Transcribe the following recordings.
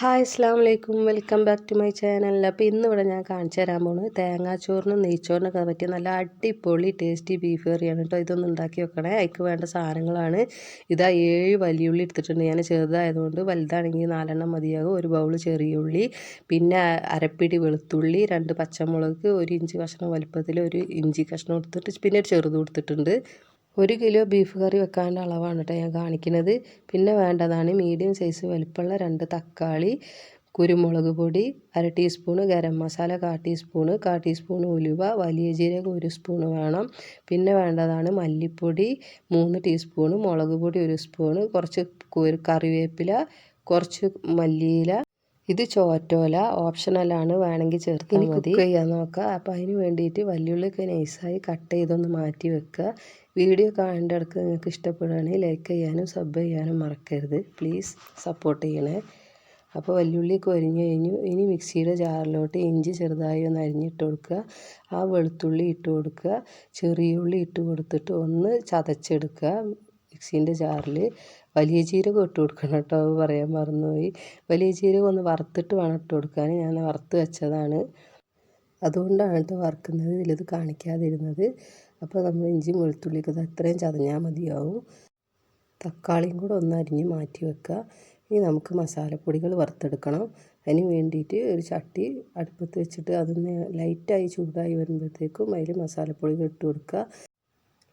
Hi അസ്സാം വലൈക്കും welcome back to my channel. അപ്പോൾ ഇന്ന് ഇവിടെ ഞാൻ കാണിച്ചു തരാൻ പോകുന്നത് തേങ്ങാച്ചോറിനും നെയ്ച്ചോറിനൊക്കെ പറ്റിയ നല്ല അടിപൊളി ടേസ്റ്റി ബീഫ് കറിയാണ് കേട്ടോ. ഇതൊന്ന് ഉണ്ടാക്കി വെക്കണേ. അതിക്ക് വേണ്ട സാധനങ്ങളാണ്. ഇതാ ഏഴ് വലിയുള്ളി എടുത്തിട്ടുണ്ട്. ഞാൻ ചെറുതായതുകൊണ്ട് വലുതാണെങ്കിൽ നാലെണ്ണം മതിയാകും. ഒരു ബൗൾ ചെറിയ ഉള്ളി പിന്നെ അരപ്പിടി വെളുത്തുള്ളി രണ്ട് പച്ചമുളക് ഒരു ഇഞ്ചി കഷ്ണം വലുപ്പത്തിൽ ഒരു ഇഞ്ചി കഷ്ണം എടുത്തിട്ട് പിന്നെ ഒരു ചെറുത് കൊടുത്തിട്ടുണ്ട് ഒരു കിലോ ബീഫ് കറി വെക്കാനുള്ള അളവാണ് കേട്ടോ ഞാൻ കാണിക്കുന്നത്. പിന്നെ വേണ്ടതാണ് മീഡിയം സൈസ് വലുപ്പമുള്ള രണ്ട് തക്കാളി കുരുമുളക് പൊടി അര ടീസ്പൂണ് ഗരം മസാല കാ ടീസ്പൂണ് കാ ടീസ്പൂൺ ഉലുവ വലിയ ജീരകം ഒരു സ്പൂണ് വേണം. പിന്നെ വേണ്ടതാണ് മല്ലിപ്പൊടി മൂന്ന് ടീസ്പൂണ് മുളക് പൊടി ഒരു സ്പൂണ് കുറച്ച് കറിവേപ്പില കുറച്ച് മല്ലിയില ഇത് ചോറ്റോല ഓപ്ഷണലാണ് വേണമെങ്കിൽ ചേർത്താൽ മതി. കുക്ക് ചെയ്യാൻ നോക്കുക അപ്പോൾ അതിന് വേണ്ടിയിട്ട് വല്യുള്ളിയൊക്കെ നൈസായി കട്ട് ചെയ്തൊന്ന് മാറ്റി വെക്കുക. വീഡിയോ കാണേണ്ട നിങ്ങൾക്ക് ഇഷ്ടപ്പെടുകയാണെങ്കിൽ ലൈക്ക് ചെയ്യാനും സബ് ചെയ്യാനും മറക്കരുത്. പ്ലീസ് സപ്പോർട്ട് ചെയ്യണേ. അപ്പോൾ വല്യുള്ളിയൊക്കെ ഒരിഞ്ഞു കഴിഞ്ഞു. ഇനി മിക്സിയുടെ ജാറിലോട്ട് ഇഞ്ചി ചെറുതായി ഒന്ന് അരിഞ്ഞിട്ട് കൊടുക്കുക. ആ വെളുത്തുള്ളി ഇട്ട് കൊടുക്കുക. ചെറിയ ഉള്ളി ഇട്ട് കൊടുത്തിട്ട് ഒന്ന് ചതച്ചെടുക്കുക. മിക്സീന്റെ ജാറിൽ വലിയ ജീരകം ഇട്ട് കൊടുക്കണം കേട്ടോ അത് പറയാൻ മറന്നുപോയി. വലിയ ജീരകം ഒന്ന് വറുത്തിട്ട് വേണം ഇട്ട് കൊടുക്കാൻ. ഞാൻ വറുത്ത് വെച്ചതാണ്. അതുകൊണ്ടാണ് കേട്ടോ വറുക്കുന്നത്. ഇതിലിത് കാണിക്കാതിരുന്നത്. അപ്പോൾ നമ്മൾ ഇഞ്ചി വെളുത്തുള്ളിയൊക്കെ ഇത് അത്രയും ചതഞ്ഞാൽ മതിയാവും. തക്കാളിയും കൂടെ ഒന്ന് അരിഞ്ഞ് മാറ്റി വെക്കുക. ഇനി നമുക്ക് മസാലപ്പൊടികൾ വറുത്തെടുക്കണം. അതിന് വേണ്ടിയിട്ട് ഒരു ചട്ടി അടുപ്പത്ത് വെച്ചിട്ട് അതൊന്ന് ലൈറ്റായി ചൂടായി വരുമ്പോഴത്തേക്കും അതിൽ മസാലപ്പൊടികൾ ഇട്ട് കൊടുക്കുക.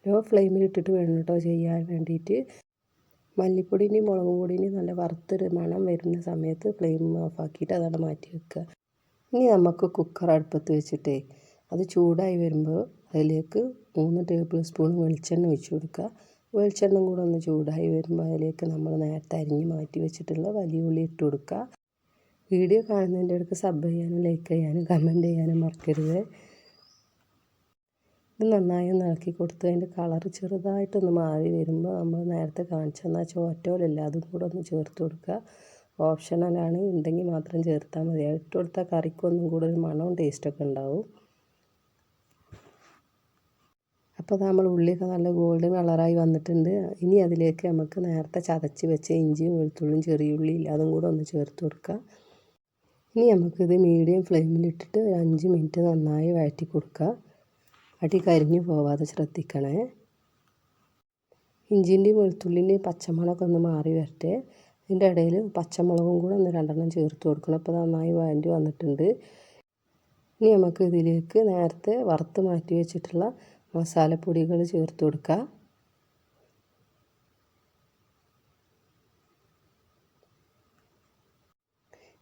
ലോ ഫ്ലെയിമിൽ ഇട്ടിട്ട് വേണം കേട്ടോ ചെയ്യാൻ വേണ്ടിയിട്ട് മല്ലിപ്പൊടിന്റെയും മുളക് പൊടിന്റെയും നല്ല വറുത്തൊരു മണം വരുന്ന സമയത്ത് ഫ്ലെയിം ഓഫാക്കിയിട്ട് അതാണ് മാറ്റി വെക്കുക ഇനി നമുക്ക് കുക്കർ അടുപ്പത്ത് വെച്ചിട്ടേ അത് ചൂടായി വരുമ്പോൾ അതിലേക്ക് മൂന്ന് ടേബിൾ സ്പൂൺ വെളിച്ചെണ്ണ ഒഴിച്ചു കൊടുക്കുക വെളിച്ചെണ്ണ കൂടെ ഒന്ന് ചൂടായി വരുമ്പോൾ അതിലേക്ക് നമ്മൾ നേരത്തെ അരിഞ്ഞ് മാറ്റി വെച്ചിട്ടുള്ള വലിയ ഉള്ളി ഇട്ട് കൊടുക്കുക വീഡിയോ കാണുന്നതിന്റെ അടുത്ത് സബ് ചെയ്യാനും ലൈക്ക് ചെയ്യാനും കമന്റ് ചെയ്യാനും മറക്കരുത്. ഇത് നന്നായി ഒന്ന് ഇളക്കി കൊടുത്ത് അതിന്റെ കളർ ചെറുതായിട്ടൊന്ന് മാറി വരുമ്പോൾ നമ്മൾ നേരത്തെ കാണിച്ചു തന്നാൽ ചോറ്റോലല്ല അതും കൂടെ ഒന്ന് ചേർത്ത് കൊടുക്കുക. ഓപ്ഷണലാണ് ഉണ്ടെങ്കിൽ മാത്രം ചേർത്താൽ മതി. ഇട്ട് കൊടുത്താൽ കറിക്കൊന്നും കൂടെ ഒരു മണവും ടേസ്റ്റൊക്കെ ഉണ്ടാവും. അപ്പോൾ നമ്മൾ ഉള്ളിയൊക്കെ നല്ല ഗോൾഡൻ കളറായി വന്നിട്ടുണ്ട്. ഇനി അതിലേക്ക് നമുക്ക് നേരത്തെ ചതച്ച് വെച്ച ഇഞ്ചിയും വെളുത്തുള്ളിയും ഉള്ളി അതും കൂടെ ഒന്ന് ചേർത്ത് കൊടുക്കുക. ഇനി നമുക്കിത് മീഡിയം ഫ്ലെയിമിലിട്ടിട്ട് ഒരു അഞ്ച് മിനിറ്റ് നന്നായി വഴറ്റി കൊടുക്കുക. അടി കരിഞ്ഞു പോവാതെ ശ്രദ്ധിക്കണേ. ഇഞ്ചിന്റെയും വെളുത്തുള്ളിന്റെയും പച്ചമുളകൊക്കെ ഒന്ന് മാറി വരട്ടെ. ഇതിന്റെ ഇടയിൽ പച്ചമുളകും കൂടെ ഒന്ന് രണ്ടെണ്ണം ചേർത്ത് കൊടുക്കണം. അപ്പോൾ നന്നായി വഴണ്ടി വന്നിട്ടുണ്ട്. ഇനി നമുക്ക് ഇതിലേക്ക് നേരത്തെ വറുത്ത് മാറ്റി വെച്ചിട്ടുള്ള മസാലപ്പൊടികൾ ചേർത്ത് കൊടുക്കുക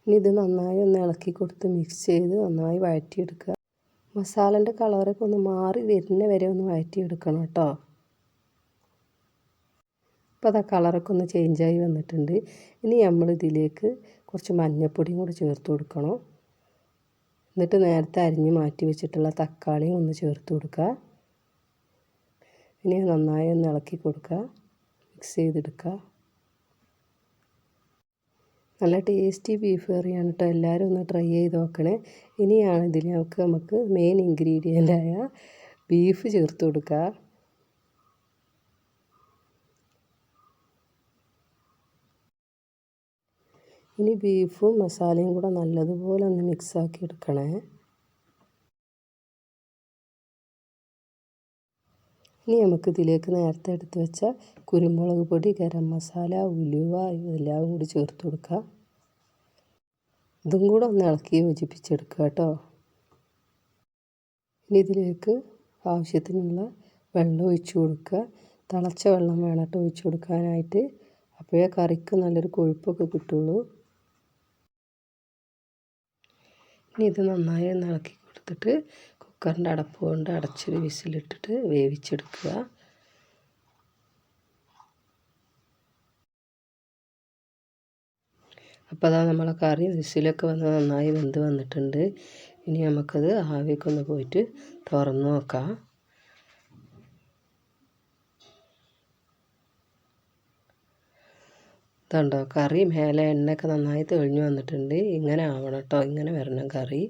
ഇനി ഇത് നന്നായി ഒന്ന് ഇളക്കി കൊടുത്ത് മിക്സ് ചെയ്ത് നന്നായി വഴറ്റിയെടുക്കുക. മസാലന്റെ കളറൊക്കെ ഒന്ന് മാറി വരുന്ന വരെ ഒന്ന് വഴറ്റിയെടുക്കണം കേട്ടോ. അപ്പോൾ അതാ കളറൊക്കെ ഒന്ന് ചേഞ്ചായി വന്നിട്ടുണ്ട്. ഇനി നമ്മൾ ഇതിലേക്ക് കുറച്ച് മഞ്ഞൾപ്പൊടിയും കൂടി ചേർത്ത് കൊടുക്കണം. എന്നിട്ട് നേരത്തെ അരിഞ്ഞ് മാറ്റി വെച്ചിട്ടുള്ള തക്കാളിയും ഒന്ന് ചേർത്ത് കൊടുക്കുക. ഇനി നന്നായി ഒന്ന് ഇളക്കി കൊടുക്കുക. മിക്സ് ചെയ്തെടുക്കുക. നല്ല ടേസ്റ്റി ബീഫ് കറിയാണ് കേട്ടോ എല്ലാവരും ഒന്ന് ട്രൈ ചെയ്ത് നോക്കണേ. ഇനിയാണ് ഇതിൽ നമുക്ക് നമുക്ക് മെയിൻ ഇൻഗ്രീഡിയന്റായ ബീഫ് ചേർത്ത് കൊടുക്കുക ഇനി ബീഫും മസാലയും കൂടെ നല്ലതുപോലെ ഒന്ന് മിക്സാക്കി എടുക്കണേ. ഇനി നമുക്ക് ഇതിലേക്ക് നേരത്തെ എടുത്ത് വെച്ച കുരുമുളക് പൊടി ഗരം മസാല ഉലുവ ഇതെല്ലാം കൂടി ചേർത്ത് കൊടുക്കുക ഇതും കൂടെ ഒന്ന് ഇളക്കി യോജിപ്പിച്ചെടുക്കുക കേട്ടോ. ഇനി ഇതിലേക്ക് ആവശ്യത്തിനുള്ള വെള്ളം ഒഴിച്ച് കൊടുക്കുക. തിളച്ച വെള്ളം വേണം കേട്ടോ ഒഴിച്ച് കൊടുക്കാനായിട്ട്. അപ്പോഴേ കറിക്ക് നല്ലൊരു കൊഴുപ്പൊക്കെ കിട്ടുള്ളൂ. ഇനി ഇത് നന്നായി ഇളക്കി കൊടുത്തിട്ട് കുക്കറിന്റെ അടപ്പ് കൊണ്ട് അടച്ചൊരു വിസിലിട്ടിട്ട് വേവിച്ചെടുക്കുക. അപ്പോൾ അതാ നമ്മളെ കറി വിസിലൊക്കെ വന്ന് നന്നായി വെന്ത് വന്നിട്ടുണ്ട്. ഇനി നമുക്കത് ആവിയൊക്കെ പോയിട്ട് തുറന്നു നോക്കാം. ഇതുണ്ടോ? കറി മേലെ എണ്ണയൊക്കെ നന്നായി തെളിഞ്ഞു വന്നിട്ടുണ്ട്. ഇങ്ങനെ ആവണം കേട്ടോ. ഇങ്ങനെ വരണം കറി.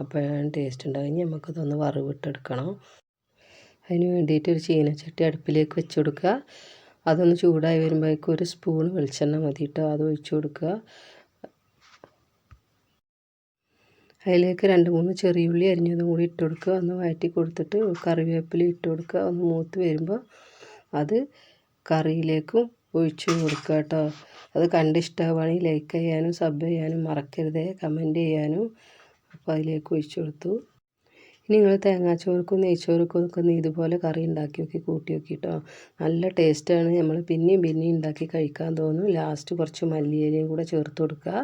അപ്പോഴാണ് ടേസ്റ്റ് ഉണ്ടാകും ഇനി നമുക്കിതൊന്ന് വറവിട്ടെടുക്കണം. അതിന് വേണ്ടിയിട്ട് ഒരു ചീനച്ചട്ടി അടുപ്പിലേക്ക് വെച്ച് കൊടുക്കുക. അതൊന്ന് ചൂടായി വരുമ്പോഴേക്കും ഒരു സ്പൂൺ വെളിച്ചെണ്ണ മതി കേട്ടോ അത് ഒഴിച്ച് കൊടുക്കുക. അതിലേക്ക് രണ്ട് മൂന്ന് ചെറിയ ഉള്ളി അരിഞ്ഞതും കൂടി ഇട്ട് കൊടുക്കുക. ഒന്ന് വഴറ്റി കൊടുത്തിട്ട് കറിവേപ്പില ഇട്ട് കൊടുക്കുക. ഒന്ന് മൂത്ത് വരുമ്പോൾ അത് കറിയിലേക്കും ഒഴിച്ച് കൊടുക്കുക കേട്ടോ. അത് കണ്ടിഷ്ടമാണെങ്കിൽ ലൈക്ക് ചെയ്യാനും സബ് ചെയ്യാനും മറക്കരുതേ. കമന്റ് ചെയ്യാനും. അപ്പോൾ അതിലേക്ക് ഒഴിച്ചു കൊടുത്തു. ഇനി നിങ്ങൾ തേങ്ങാച്ചോറുക്കും നെയ്ച്ചോർക്കും ഒക്കെ ഇതുപോലെ കറി ഉണ്ടാക്കി നോക്കി കൂട്ടി നോക്കി കേട്ടോ നല്ല ടേസ്റ്റാണ് നമ്മൾ പിന്നെയും പിന്നെയും ഉണ്ടാക്കി കഴിക്കാൻ തോന്നും. ലാസ്റ്റ് കുറച്ച് മല്ലിയിലയും കൂടെ ചേർത്ത് കൊടുക്കുക.